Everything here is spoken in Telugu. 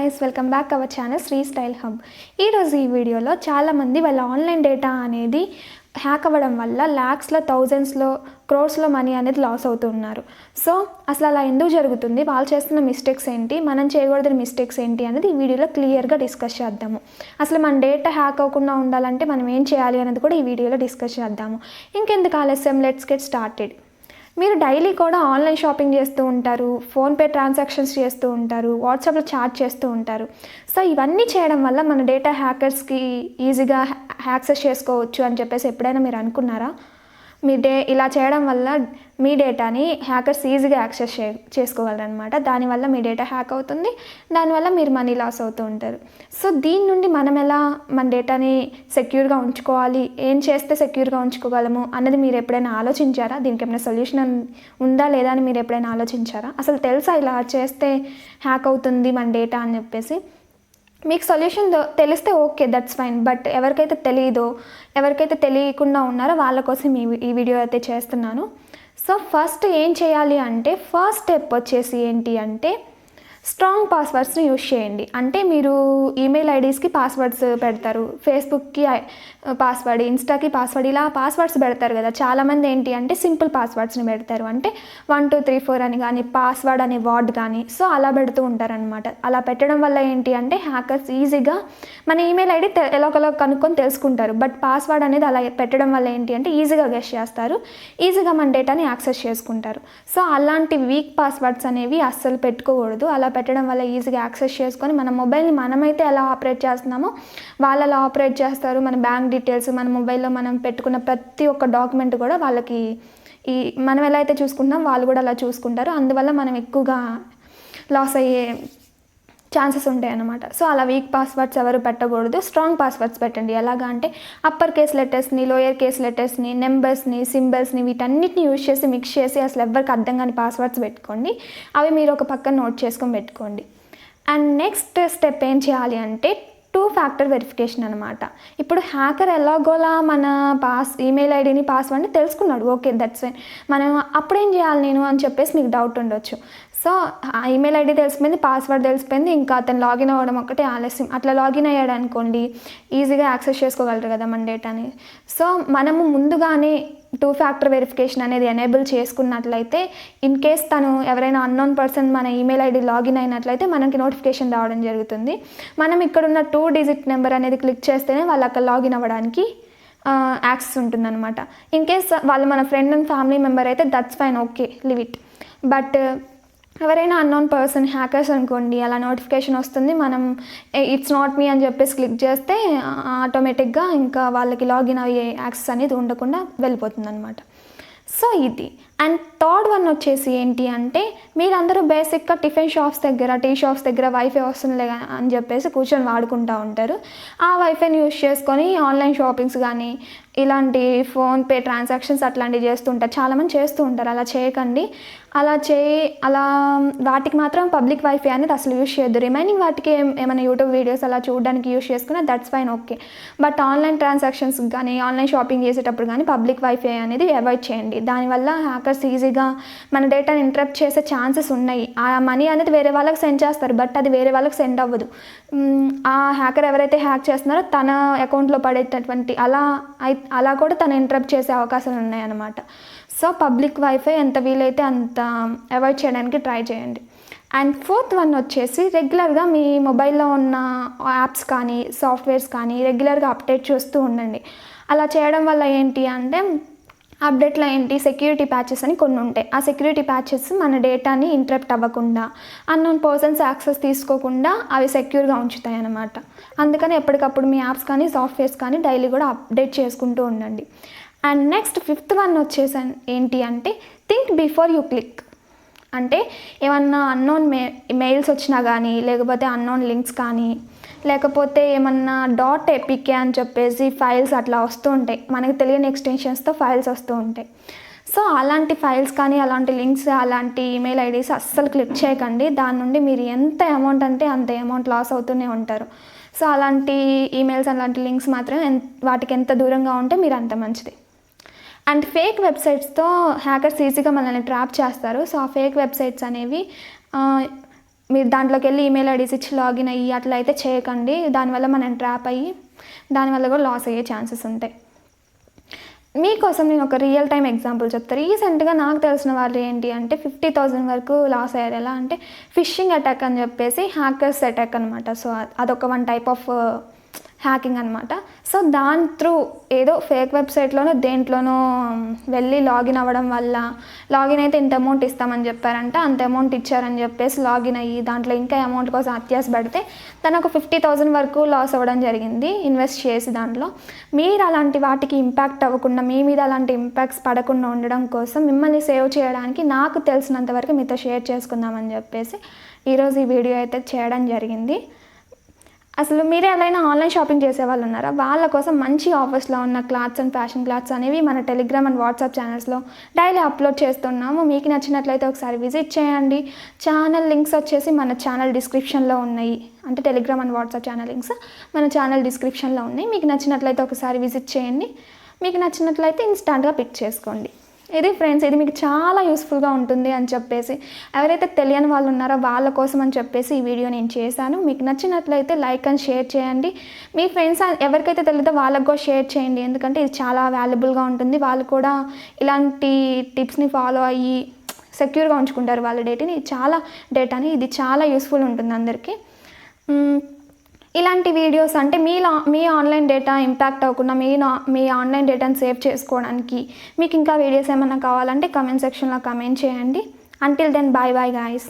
Guys welcome back our channel Sri style hub ఈరోజు ఈ వీడియోలో చాలామంది వాళ్ళ ఆన్లైన్ డేటా అనేది హ్యాక్ అవ్వడం వల్ల ల్యాక్స్లో థౌజండ్స్లో క్రోర్స్లో మనీ అనేది లాస్ అవుతున్నారు. సో అసలు అలా ఎందుకు జరుగుతుంది? వాళ్ళు చేస్తున్న మిస్టేక్స్ ఏంటి? మనం చేయకూడదని మిస్టేక్స్ ఏంటి? అనేది ఈ వీడియోలో క్లియర్గా డిస్కస్ చేద్దాము. అసలు మన డేటా హ్యాక్ అవ్వకుండా ఉండాలంటే మనం ఏం చేయాలి? అనేది కూడా ఈ వీడియోలో డిస్కస్ చేద్దాము. ఇంకెందుకు ఆలస్యం? లెట్స్ గెట్ స్టార్టెడ్ మీరు డైలీ కూడా ఆన్లైన్ షాపింగ్ చేస్తూ ఉంటారు ఫోన్పే ట్రాన్సాక్షన్స్ చేస్తూ ఉంటారు వాట్సాప్లో చాట్ చేస్తూ ఉంటారు. సో ఇవన్నీ చేయడం వల్ల మన డేటా హ్యాకర్స్కి ఈజీగా యాక్సెస్ చేసుకోవచ్చు అని చెప్పేసి ఎప్పుడైనా మీరు అనుకున్నారా? మీ డే ఇలా చేయడం వల్ల మీ డేటాని హ్యాకర్స్ ఈజీగా యాక్సెస్ చే చేసుకోగలరనమాట దానివల్ల మీ డేటా హ్యాక్ అవుతుంది. దానివల్ల మీరు మనీ లాస్ అవుతూ ఉంటారు. సో దీని నుండి మనం ఎలా మన డేటాని సెక్యూర్గా ఉంచుకోవాలి? ఏం చేస్తే సెక్యూర్గా ఉంచుకోగలము? అన్నది మీరు ఎప్పుడైనా ఆలోచించారా? దీనికి ఏమైనా సొల్యూషన్ ఉందా లేదా అని మీరు ఎప్పుడైనా ఆలోచించారా? అసలు తెలుసా ఇలా చేస్తే హ్యాక్ అవుతుంది మన డేటా అని చెప్పేసి? మీకు సొల్యూషన్ తెలిస్తే ఓకే దట్స్ ఫైన్ బట్ ఎవరికైతే తెలియదో ఎవరికైతే తెలియకుండా ఉన్నారో వాళ్ళ కోసం ఈ ఈ వీడియో అయితే చేస్తున్నాను. సో ఫస్ట్ ఏం చేయాలి అంటే ఫస్ట్ స్టెప్ వచ్చేసి ఏంటి అంటే స్ట్రాంగ్ పాస్వర్డ్స్ని యూజ్ చేయండి. అంటే మీరు ఈమెయిల్ ఐడీస్కి పాస్వర్డ్స్ పెడతారు ఫేస్బుక్కి పాస్వర్డ్ ఇన్స్టాకి పాస్వర్డ్ ఇలా పాస్వర్డ్స్ పెడతారు కదా. చాలామంది ఏంటి అంటే సింపుల్ పాస్వర్డ్స్ని పెడతారు. అంటే వన్ టూ త్రీ ఫోర్ అని కానీ పాస్వర్డ్ అనే వర్డ్ కానీ సో అలా పెడుతూ ఉంటారనమాట అలా పెట్టడం వల్ల ఏంటి అంటే హ్యాకర్స్ ఈజీగా మన ఈమెయిల్ ఐడి ఎలాగొలా కనుక్కొని తెలుసుకుంటారు. బట్ పాస్వర్డ్ అనేది అలా పెట్టడం వల్ల ఏంటి అంటే ఈజీగా గెస్ట్ చేస్తారు. ఈజీగా మన డేటాని యాక్సెస్ చేసుకుంటారు. సో అలాంటి వీక్ పాస్వర్డ్స్ అనేవి అస్సలు పెట్టుకోకూడదు. అలా పెట్టడం వల్ల ఈజీగా యాక్సెస్ చేసుకొని మన మొబైల్ని మనమైతే ఎలా ఆపరేట్ చేస్తున్నామో వాళ్ళు అలా ఆపరేట్ చేస్తారు. మన బ్యాంక్ డీటెయిల్స్ మన మొబైల్లో మనం పెట్టుకున్న ప్రతి ఒక్క డాక్యుమెంట్ కూడా వాళ్ళకి ఈ మనం ఎలా అయితే చూసుకుంటున్నాం వాళ్ళు కూడా అలా చూసుకుంటారు. అందువల్ల మనం ఎక్కువగా లాస్ అయ్యే ఛాన్సెస్ ఉంటాయి అన్నమాట సో అలా వీక్ పాస్వర్డ్స్ ఎవరు పెట్టకూడదు. స్ట్రాంగ్ పాస్వర్డ్స్ పెట్టండి. ఎలాగా అంటే అప్పర్ కేస్ లెటర్స్ని లోయర్ కేస్ లెటర్స్ని నెంబర్స్ని సింబల్స్ని వీటన్నిటిని యూజ్ చేసి మిక్స్ చేసి అసలు ఎవరికి అర్థం కాని పాస్వర్డ్స్ పెట్టుకోండి. అవి మీరు ఒక పక్కన నోట్ చేసుకొని పెట్టుకోండి. అండ్ నెక్స్ట్ స్టెప్ ఏం చేయాలి అంటే టూ ఫ్యాక్టర్ వెరిఫికేషన్ అనమాట ఇప్పుడు హ్యాకర్ ఎలాగోలా మన పాస్ ఈమెయిల్ ఐడిని పాస్వర్డ్ని తెలుసుకున్నాడు. Okay that's fine. మనం అప్పుడేం చేయాలి నేను అని చెప్పేసి మీకు డౌట్ ఉండొచ్చు. సో ఆ ఈమెయిల్ ఐడి తెలిసిపోయింది పాస్వర్డ్ తెలిసిపోయింది ఇంకా అతను లాగిన్ అవ్వడం ఒకటే ఆలస్యం. అట్లా లాగిన్ అయ్యాడు అనుకోండి ఈజీగా యాక్సెస్ చేసుకోగలరు కదా మన డేటాని సో మనము ముందుగానే టూ ఫ్యాక్టర్ వెరిఫికేషన్ అనేది ఎనేబుల్ చేసుకున్నట్లయితే ఇన్ కేస్ తను ఎవరైనా అన్నోన్ పర్సన్ మన ఈమెయిల్ ఐడి లాగిన్ అయినట్లయితే మనకి నోటిఫికేషన్ రావడం జరుగుతుంది. మనం ఇక్కడున్న టూ డిజిట్ నెంబర్ అనేది క్లిక్ చేస్తేనే వాళ్ళు అక్కడ లాగిన్ అవ్వడానికి యాక్సెస్ ఉంటుందన్నమాట. ఇన్ కేస్ వాళ్ళు మన ఫ్రెండ్ అండ్ ఫ్యామిలీ మెంబర్ అయితే that's fine okay leave it but ఎవరైనా అన్నోన్ పర్సన్ హ్యాకర్స్ అనుకోండి అలా నోటిఫికేషన్ వస్తుంది మనం ఇట్స్ నాట్ మీ అని చెప్పేసి క్లిక్ చేస్తే ఆటోమేటిక్గా ఇంకా వాళ్ళకి లాగిన్ అయ్యే యాక్సెస్ అనేది ఉండకుండా వెళ్ళిపోతుంది అనమాట సో ఇది. అండ్ థర్డ్ వన్ వచ్చేసి ఏంటి అంటే మీరందరూ బేసిక్గా టిఫిన్ షాప్స్ దగ్గర టీ షాప్స్ దగ్గర వైఫై వస్తుందిలే అని చెప్పేసి కూర్చొని వాడుకుంటూ ఉంటారు. ఆ వైఫైని యూస్ చేసుకొని ఆన్లైన్ షాపింగ్స్ కానీ ఇలాంటి ఫోన్పే ట్రాన్సాక్షన్స్ అట్లాంటివి చేస్తుంటారు చాలామంది చేస్తూ ఉంటారు. అలా చేయకండి. అలా చే అలా వాటికి మాత్రం పబ్లిక్ వైఫై అనేది అసలు యూస్ చేయొద్దు. రిమైనింగ్ వాటికి ఏమైనా యూట్యూబ్ వీడియోస్ అలా చూడడానికి యూస్ చేసుకున్నా that's fine okay but online transactions కానీ ఆన్లైన్ షాపింగ్ చేసేటప్పుడు కానీ పబ్లిక్ వైఫై అనేది అవాయిడ్ చేయండి. దానివల్ల హ్యాకర్స్ ఈజీగా మన డేటాని ఇంటరప్ట్ చేసే ఛాన్సెస్ ఉన్నాయి. ఆ మనీ అనేది వేరే వాళ్ళకి సెండ్ చేస్తారు బట్ అది వేరే వాళ్ళకి సెండ్ అవ్వదు. ఆ హ్యాకర్ ఎవరైతే హ్యాక్ చేస్తున్నారో తన అకౌంట్లో పడేటటువంటి అలా అలా కూడా తను ఇంటరప్ట్ చేసే అవకాశాలు ఉన్నాయన్నమాట. సో పబ్లిక్ వైఫై ఎంత వీలైతే అంత అవాయిడ్ చేయడానికి ట్రై చేయండి. అండ్ ఫోర్త్ వన్ వచ్చేసి రెగ్యులర్గా మీ మొబైల్లో ఉన్న యాప్స్ కానీ సాఫ్ట్వేర్స్ కానీ రెగ్యులర్గా అప్డేట్ చేస్తూ ఉండండి. అలా చేయడం వల్ల ఏంటి అంటే అప్డేట్లో ఏంటి? సెక్యూరిటీ ప్యాచెస్ అని కొన్ని ఉంటాయి. ఆ సెక్యూరిటీ ప్యాచెస్ మన డేటాని ఇంటరప్ట్ అవ్వకుండా అన్నోన్ పర్సన్స్ యాక్సెస్ తీసుకోకుండా అవి సెక్యూర్గా ఉంచుతాయి అన్నమాట. అందుకని ఎప్పటికప్పుడు మీ యాప్స్ కానీ సాఫ్ట్వేర్స్ కానీ డైలీ కూడా అప్డేట్ చేసుకుంటూ ఉండండి. అండ్ నెక్స్ట్ ఫిఫ్త్ వన్ వచ్చేసి ఏంటి అంటే థింక్ బిఫోర్ యూ క్లిక్ అంటే ఏమన్నా అన్నోన్ మే మెయిల్స్ వచ్చినా కానీ లేకపోతే అన్నోన్ లింక్స్ కానీ లేకపోతే ఏమన్నా డాట్ ఎపికే అని చెప్పేసి ఫైల్స్ అట్లా వస్తూ ఉంటాయి. మనకి తెలియని ఎక్స్టెన్షన్స్తో ఫైల్స్ వస్తూ ఉంటాయి. సో అలాంటి ఫైల్స్ కానీ అలాంటి లింక్స్ అలాంటి ఈమెయిల్ ఐడీస్ అస్సలు క్లిక్ చేయకండి. దాని నుండి మీరు ఎంత అమౌంట్ అంటే అంత అమౌంట్ లాస్ అవుతూనే ఉంటారు. సో అలాంటి ఈమెయిల్స్ అలాంటి లింక్స్ మాత్రం వాటికి ఎంత దూరంగా ఉంటే మీరు అంత మంచిది. అండ్ ఫేక్ వెబ్సైట్స్తో హ్యాకర్స్ ఈజీగా మనల్ని ట్రాప్ చేస్తారు. సో ఆ ఫేక్ వెబ్సైట్స్ అనేవి మీరు దాంట్లోకి వెళ్ళి ఈమెయిల్ ఐడీస్ ఇచ్చి లాగిన్ అయ్యి అట్లా అయితే చేయకండి. దానివల్ల మనం ట్రాప్ అయ్యి దానివల్ల కూడా లాస్ అయ్యే ఛాన్సెస్ ఉంటాయి. మీకోసం నేను ఒక రియల్ టైం ఎగ్జాంపుల్ చెప్తాను రీసెంట్గా నాకు తెలిసిన వాళ్ళు ఏంటి అంటే ఫిఫ్టీ థౌజండ్ వరకు లాస్ అయ్యారు. ఎలా అంటే ఫిషింగ్ అటాక్ అని చెప్పేసి హ్యాకర్స్ అటాక్ అనమాట సో అదొక వన్ టైప్ ఆఫ్ హ్యాకింగ్ అనమాట సో దాని త్రూ ఏదో ఫేక్ వెబ్సైట్లోనో దేంట్లోనో వెళ్ళి లాగిన్ అవ్వడం వల్ల లాగిన్ అయితే ఇంత అమౌంట్ ఇస్తామని చెప్పారంట అంత అమౌంట్ ఇచ్చారని చెప్పేసి లాగిన్ అయ్యి దాంట్లో ఇంకా అమౌంట్ కోసం అత్యాస పెడితే తను ఒక ఫిఫ్టీ థౌజండ్ వరకు లాస్ అవ్వడం జరిగింది ఇన్వెస్ట్ చేసి దాంట్లో. మీరు అలాంటి వాటికి ఇంపాక్ట్ అవ్వకుండా మీ మీద అలాంటి ఇంపాక్ట్స్ పడకుండా ఉండడం కోసం మిమ్మల్ని సేవ్ చేయడానికి నాకు తెలిసినంత వరకు మీతో షేర్ చేసుకుందామని చెప్పేసి ఈరోజు ఈ వీడియో అయితే చేయడం జరిగింది. అసలు మీరే ఎలా ఆన్లైన్ షాపింగ్ చేసే వాళ్ళు ఉన్నారా? వాళ్ళ కోసం మంచి ఆఫర్స్లో ఉన్న క్లాత్స్ అండ్ ఫ్యాషన్ క్లాత్స్ అనేవి మన టెలిగ్రామ్ అండ్ వాట్సాప్ ఛానల్స్లో డైలీ అప్లోడ్ చేస్తున్నాము. మీకు నచ్చినట్లయితే ఒకసారి విజిట్ చేయండి. ఛానల్ లింక్స్ వచ్చేసి మన ఛానల్ డిస్క్రిప్షన్లో ఉన్నాయి. అంటే Telegram and WhatsApp channel links మన ఛానల్ డిస్క్రిప్షన్లో ఉన్నాయి. మీకు నచ్చినట్లయితే ఒకసారి విజిట్ చేయండి. మీకు నచ్చినట్లయితే ఇన్స్టాంట్గా పిక్ చేసుకోండి. ఇది ఫ్రెండ్స్ ఇది మీకు చాలా యూస్ఫుల్గా ఉంటుంది అని చెప్పేసి ఎవరైతే తెలియని వాళ్ళు ఉన్నారో వాళ్ళ కోసం అని చెప్పేసి ఈ వీడియో నేను చేశాను. మీకు నచ్చినట్లయితే లైక్ అండ్ షేర్ చేయండి. మీ ఫ్రెండ్స్ ఎవరికైతే తెలియదో వాళ్ళకు కూడా షేర్ చేయండి. ఎందుకంటే ఇది చాలా వాల్యుబుల్గా ఉంటుంది. వాళ్ళు కూడా ఇలాంటి టిప్స్ని ఫాలో అయ్యి సెక్యూర్గా ఉంచుకుంటారు వాళ్ళ డేటాని చాలా డేటాని ఇది చాలా యూస్ఫుల్ ఉంటుంది అందరికీ. ఇలాంటి వీడియోస్ అంటే మీ లా- మీ ఆన్లైన్ డేటా ఇంపాక్ట్ అవ్వకుండా మీ మీ ఆన్లైన్ డేటాను సేవ్ చేసుకోవడానికి మీకు ఇంకా వీడియోస్ ఏమైనా కావాలంటే కమెంట్ సెక్షన్లో కమెంట్ చేయండి. Until then bye bye guys